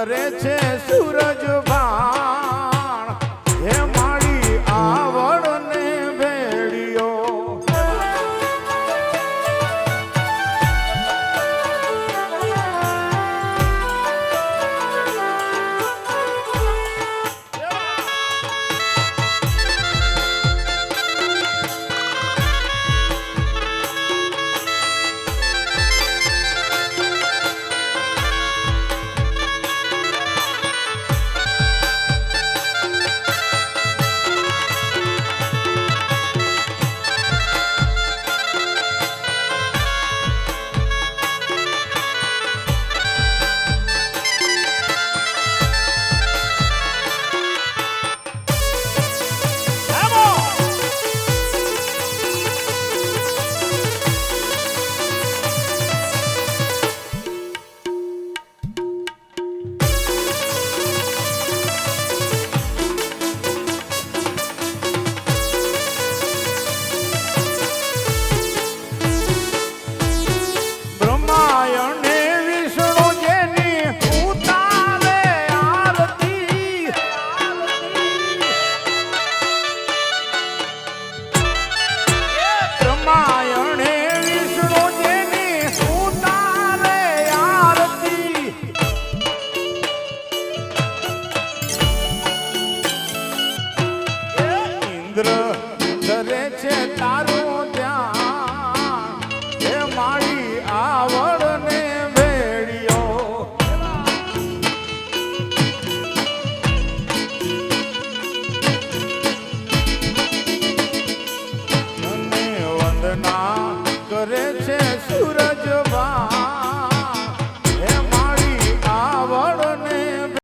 કરે છે શું ચંદ્ર ધરે છે તારું ત્યાં એ મારી આવડ ને વેડિયો વંદના કરે છે સૂરજ